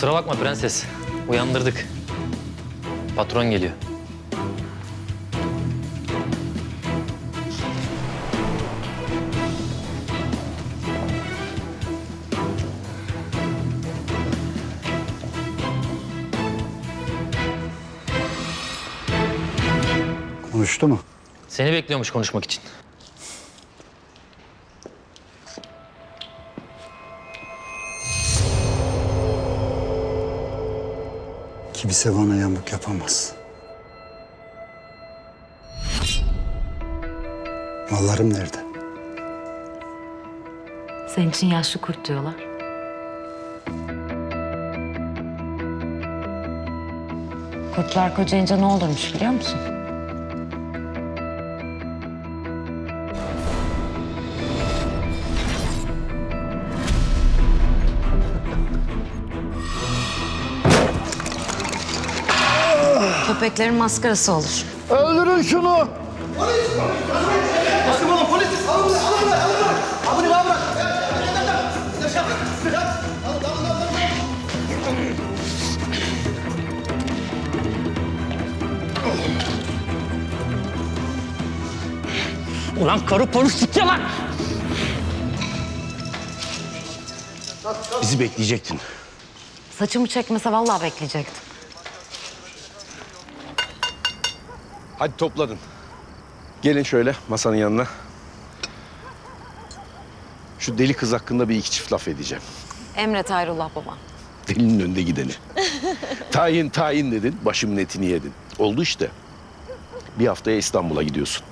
Kusura bakma prenses. Uyandırdık. Patron geliyor. Konuştu mu? Seni bekliyormuş konuşmak için. Kimse bana yamuk yapamaz. Mallarım nerede? Senin için yaşlı kurt diyorlar. Kurtlar kocayınca ne olurmuş biliyor musun? Köpeklerin maskarası olur. Öldürün şunu! Ulan karı polis lan! Bizi bekleyecektin. Saçımı çekmese vallahi bekleyecektim. Hadi topladın. Gelin şöyle masanın yanına. Şu deli kız hakkında bir iki çift laf edeceğim. Emret Hayrullah baba. Delinin önde gideni. tayin tayin dedin, başımın etini yedin. Oldu işte. Bir haftaya İstanbul'a gidiyorsun.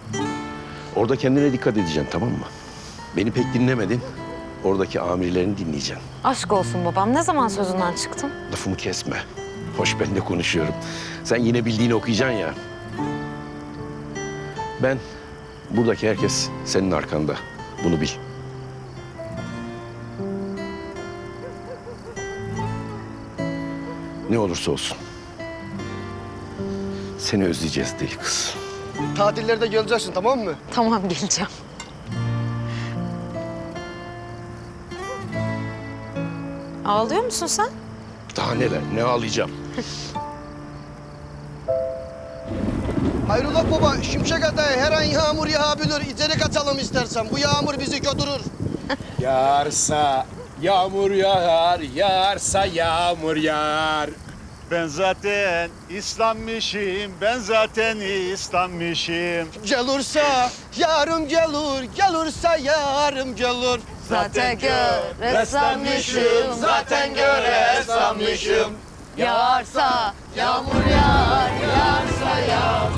Orada kendine dikkat edeceksin tamam mı? Beni pek dinlemedin. Oradaki amirlerini dinleyeceksin. Aşk olsun babam. Ne zaman sözünden çıktın? Lafımı kesme. Hoş ben de konuşuyorum. Sen yine bildiğini okuyacaksın ya. Ben, buradaki herkes senin arkanda. Bunu bil. Ne olursa olsun. Seni özleyeceğiz deli kız. Tatillerde geleceksin tamam mı? Tamam geleceğim. Ağlıyor musun sen? Daha neler, ne ağlayacağım. Hayrullah baba şimşek atay her an yağmur yağabilir. İçeri kaçalım istersen. Bu yağmur bizi götürür. Yağarsa yağmur yağar, yağarsa yağmur yağar. Ben zaten İslammışım, ben zaten İslammışım. Gelursa yarım gelir, gelurse yarım gelir. Zaten göre sanmışım, zaten göre sanmışım. Yağarsa yağmur yağar, yağarsa yağmur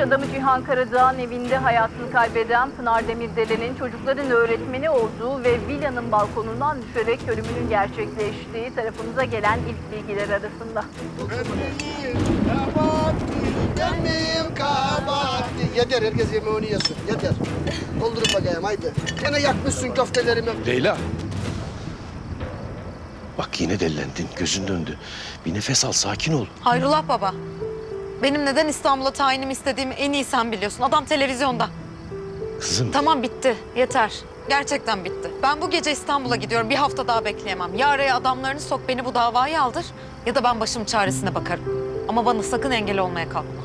adamı Cihan Karadağ'ın evinde hayatını kaybeden Pınar Demirdelen'in çocukların öğretmeni olduğu ve villanın balkonundan düşerek ölümünün gerçekleştiği tarafımıza gelen ilk bilgiler arasında. Benim kabahati. Yeter herkes yemeğini yesin. Yeter. Doldurun bakayım haydi. Gene yakmışsın köftelerimi. Leyla. Bak yine dellendin, gözün döndü. Bir nefes al, sakin ol. Hayrullah baba. Benim neden İstanbul'a tayinim istediğimi en iyi sen biliyorsun. Adam televizyonda. Kızım, Tamam bitti. Yeter. Gerçekten bitti. Ben bu gece İstanbul'a gidiyorum. Bir hafta daha bekleyemem. Ya araya adamlarını sok beni bu davayı aldır ya da ben başım çaresine bakarım. Ama bana sakın engel olmaya kalkma.